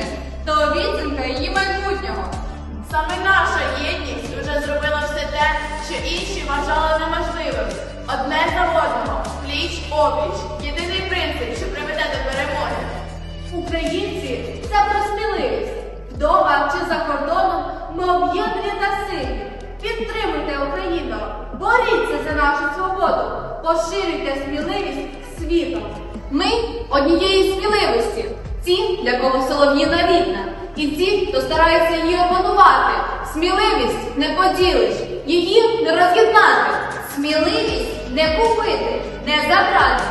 України та обіцянка її майбутнього. Саме наша єдність уже зробила все те, що інші вважали неможливим. Одне за одного, пліч опліч, єдиний принцип, що приведе до перемоги. Українці це про сміливість. Вдома чи за кордоном ми об'єднані та сильні. Підтримуйте Україну, боріться за нашу свободу, поширюйте сміливість світом. Ми однієї сміливості, ті, для кого солов'їна рідна, і ті, хто старається її опанувати. Сміливість не поділиш, її не роз'єднати. Сміливість не купити, не забрати.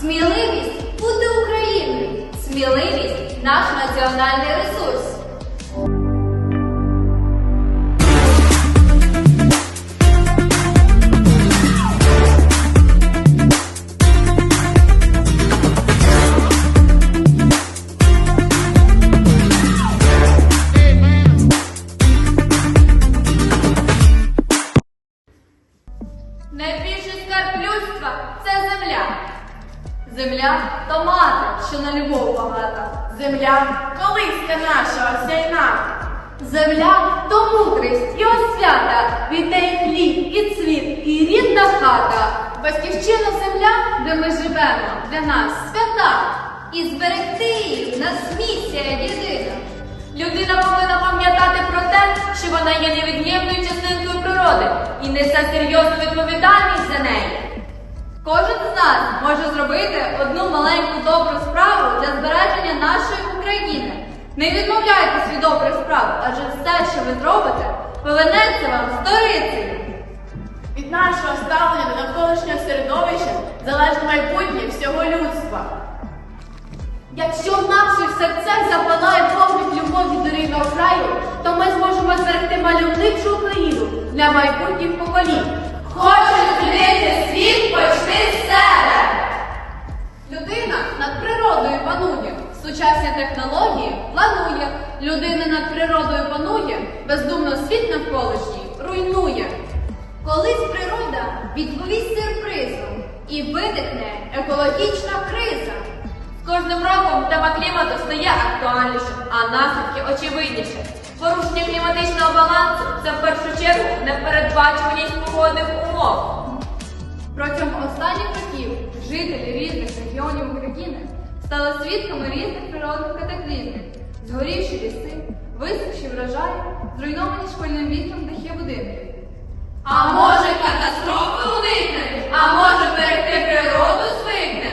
Сміливість бути Україною. Сміливість наш національний ресурс. Що на любов багата. Земля колиска наша осяйна. Земля то мудрість і освята, від неї хліб і цвіт, і рідна хата. Батьківщина земля, де ми живемо, для нас свята. І зберегти її нас місія єдина. Людина повинна пам'ятати про те, що вона є невід'ємною частинкою природи і несе серйозну відповідальність за неї. Кожен з нас може зробити одну маленьку добру справу для збереження нашої України. Не відмовляйтесь від добрих справ, адже все, що ви зробите, повернеться вам сторицею. Від нашого ставлення до навколишнього середовища залежить майбутнє всього людства. Якщо в наших серцях запалає вогник любові до рідного краю, то ми зможемо зберегти мальовничу Україну для майбутніх поколінь. Хочеш змінити світ, почни з себе! Людина над природою панує, сучасні технології планує. Людина над природою панує, бездумно світ навколишній руйнує. Колись природа відповість сюрпризом і виникне екологічна криза. З кожним роком тема клімату стає актуальніше, а наслідки очевидніше. Порушення кліматичного балансу це в першу чергу непередбачуваність погодних умов. Протягом останніх років жителі різних регіонів України стали свідками різних природних катаклізмів, згорівші ліси, висохші врожаї, зруйновані школьним вітром дахи будинків. А може катастрофи уникне, а може берегти природу звикне.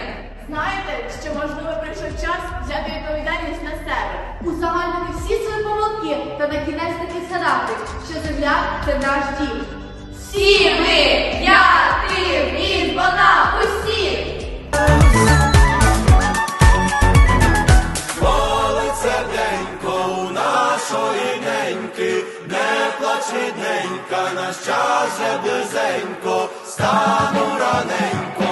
Знаєте, що можливо прийшов час взяти відповідальність на себе. Узагальнити всі свої помилки та на кінець таки згадати, що земля це наш дім. Всі ми, я, ти, він, вона, усі. Серденько у нашої неньки, не плачи, ненька, наш час же близенько, стану раненько.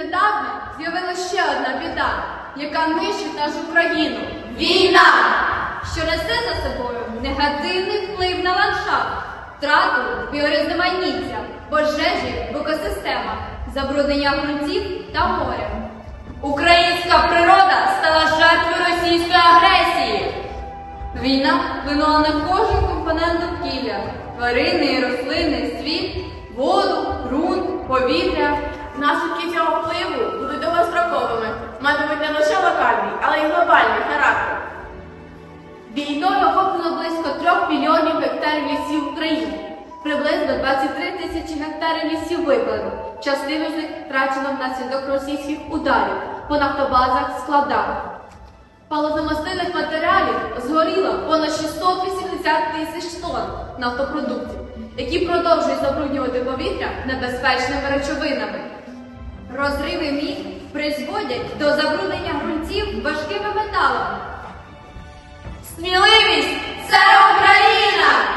Віднедавна з'явилася ще одна біда, яка нищить нашу країну. Війна! Що несе за собою негативний вплив на ландшафт, втрату біорізноманіття, пожежі в екосистемах, забруднення ґрунтів та моря. Українська природа стала жертвою російської агресії. Війна вплинула на кожен компонент довкілля тварини і рослини, світ, воду, ґрунт, повітря. Наслідки цього впливу будуть довгостроковими, матимуть не лише локальний, але й глобальний характер. Війною охоплено близько 3 мільйонів гектарів лісів України. Приблизно 23 тисячі гектарів лісів випалено. Частину з них втрачено внаслідок російських ударів по нафтобазах, складах. Паливомастильних матеріалів згоріло понад 680 тисяч тонн нафтопродуктів, які продовжують забруднювати повітря небезпечними речовинами. Розриви мін призводять до забруднення ґрунтів важкими металами. Сміливість це Україна!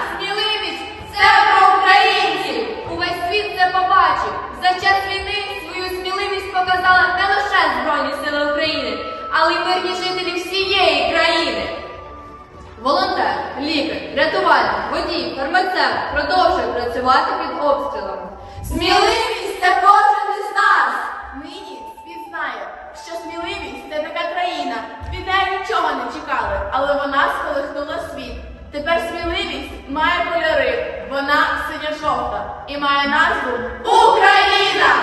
Синьо-жовта і має назву Україна!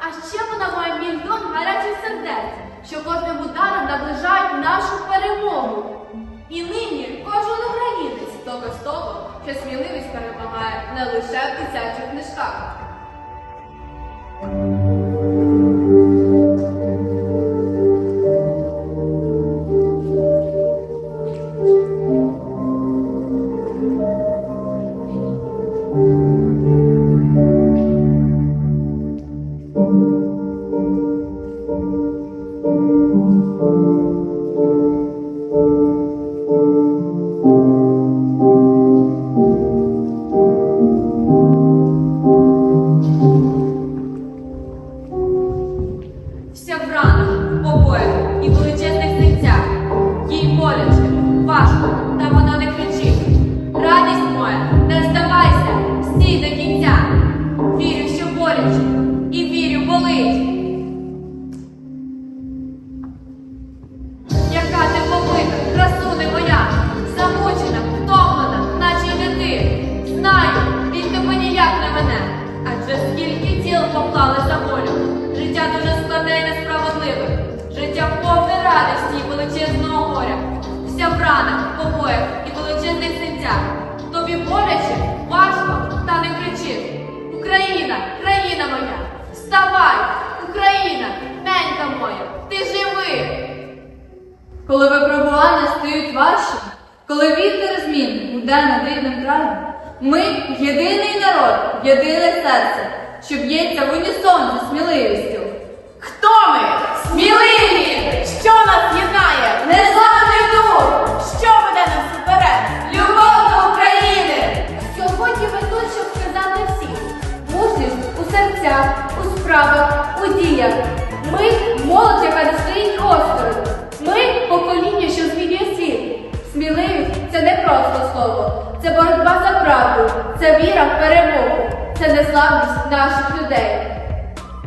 А ще вона має мільйон гарячих сердець, що кожним ударом наближають нашу перемогу. І нині кожен українець доказ того, що сміливість перемагає не лише в дитячих книжках. Важчі, коли вітер змін гуде над рідним краєм, ми єдиний народ, єдине серце, що б'ється в унісон зі сміливістю. Хто ми? Сміливі! Що нас єднає? Незламний дух! Що веде нас вперед? Любов до України! Сьогодні ми тут, щоб сказати всім. Мужність у серцях, у справах, у діях. Це боротьба за правду, це віра в перемогу, це незламність наших людей.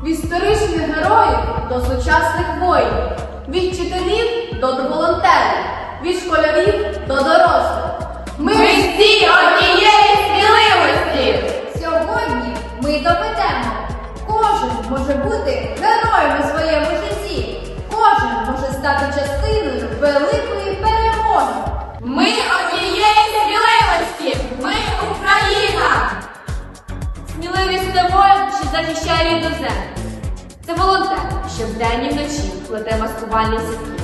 Від історичних героїв до сучасних воїнів, від вчителів до волонтерів, від школярів до дорослих. Ми всі однієї сміливості! Сьогодні ми доведемо, кожен може бути героєм захищає рідну землю. Це волонтер, що вдень і вночі плете маскувальні сітки.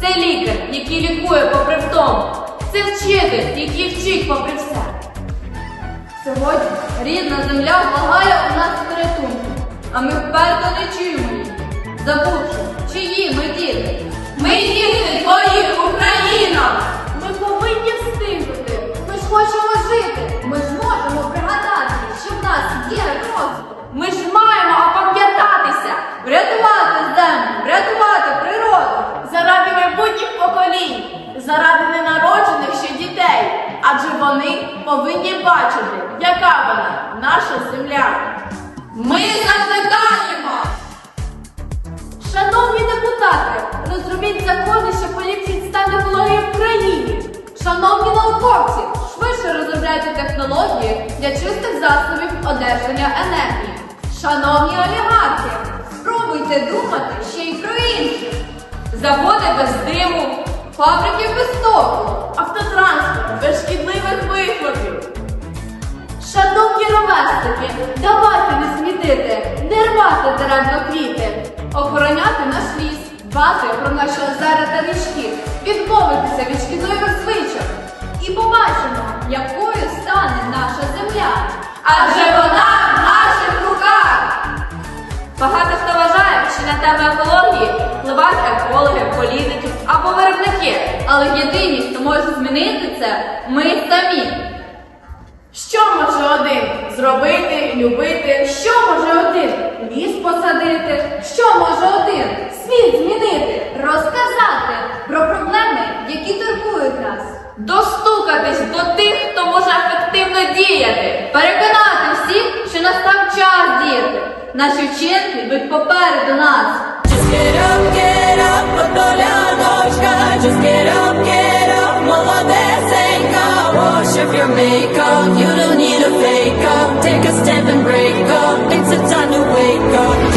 Це лікар, який лікує попри втому. Це вчитель, який вчить попри все. Сьогодні рідна земля благає у нас порятунку, а ми вперто не чуємо її, забувши, чиї ми діти. Ми діти твоїх Україна! Ми повинні встигнути. Ми ж хочемо жити. Ми ж можемо пригадати, що в нас є ж маємо опам'ятатися, врятувати землю, врятувати природу. Заради майбутніх поколінь, заради ненароджених ще дітей. Адже вони повинні бачити, яка вона, наша земля. Ми закликаємо! Шановні депутати, розробіть закони, що поліпшить стан екології в країні. Шановні науковці, швидше розробляйте технології для чистих засобів одержання енергії. Шановні олігархи, спробуйте думати ще й про інших. Заводи без диму, фабрики без току. Автотранспорт без шкідливих вихлопів. Шановні ровесники, давайте не смітити, не рвати даремно квіти. Охороняти наш ліс, дбати про наші озера та річки, відмовитися від шкідливих звичок. І побачимо, якою стане наша земля. Адже вона на екології впливають екологи, політики або виробники. Але єдині, хто може змінити це, ми самі. Що може один зробити, любити? Що може один ліс посадити? Що може один світ змінити? Розказати про проблеми, які турбують нас. Достукатись до тих, хто може ефективно діяти. Переконати Наші вчинки йдуть попереду нас. Just get up, get up, подоляночка Just get up, get up, молодесенька Wash off your makeup, you don't need a fake up Take a step and break up, it's a time to wake up Just get up,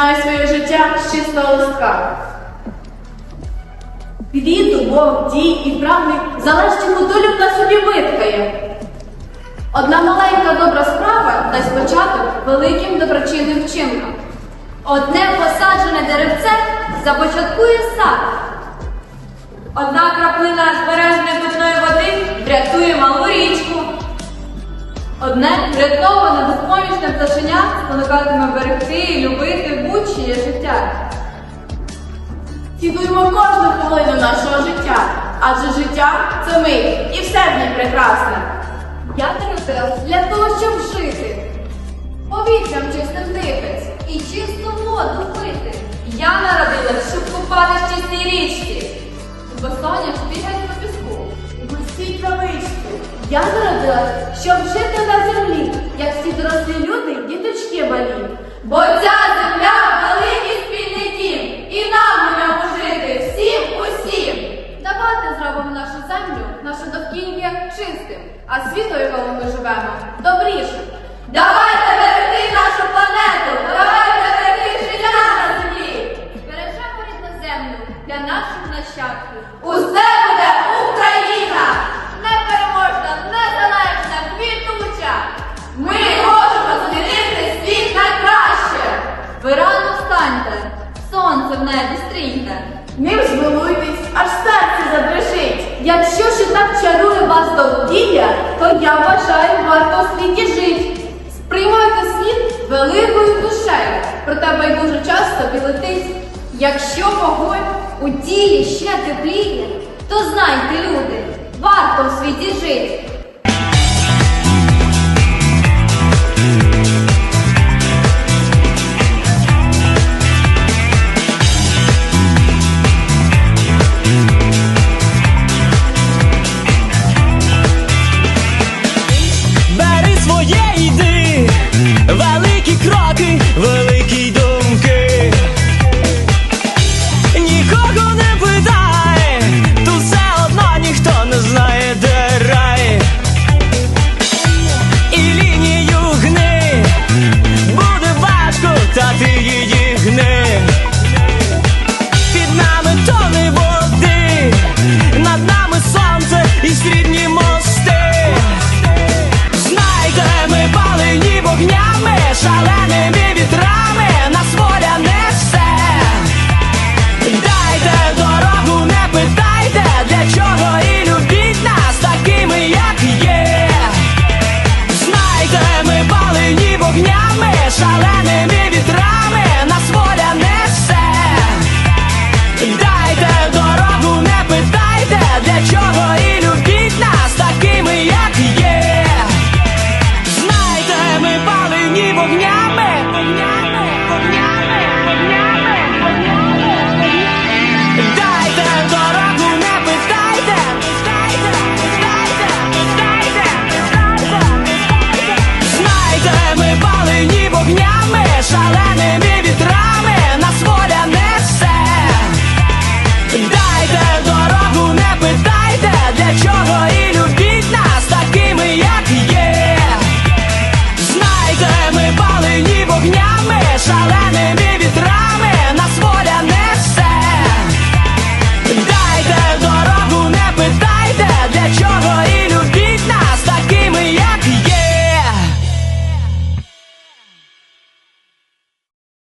Розпочинає своє життя з чистого листка. Від думок, дій і залежить, яку долю на собі виткає. Одна маленька добра справа дасть початок великим доброчинним вчинкам. Одне посаджене деревце започаткує сад. Одна краплина збереженої питної води. Одне врятоване безпомічне пташеня спонукатиме берегти і любити будь-чиє життя. Цінуємо кожну хвилину нашого життя, адже життя це ми, і все в ній прекрасне. Я народилась для того, щоб жити. Повітрям чистим дихать і чисту воду пити. Я народилась, щоб купати в чистій річці. У басонях бігають Я народилась, щоб жити на землі, як всі дорослі люди, діточки малі. Бо ця земля великий спільний дім, і нам ньому жити всім усім. Давайте зробимо нашу землю, наше довкілля чистим, а світ, у якому ми живемо, добрішим. Давайте берегти нашу планету, давайте берегти життя на землі. Збережемо рідну землю для наших нащадків. Усе Якщо ще так чарує вас довкілля, то я вважаю, варто в світі жить. Сприймайте світ великою душею, проте байдуже часто білетить. Якщо вогонь у тілі ще тепліє, то знайте, люди, варто в світі жити.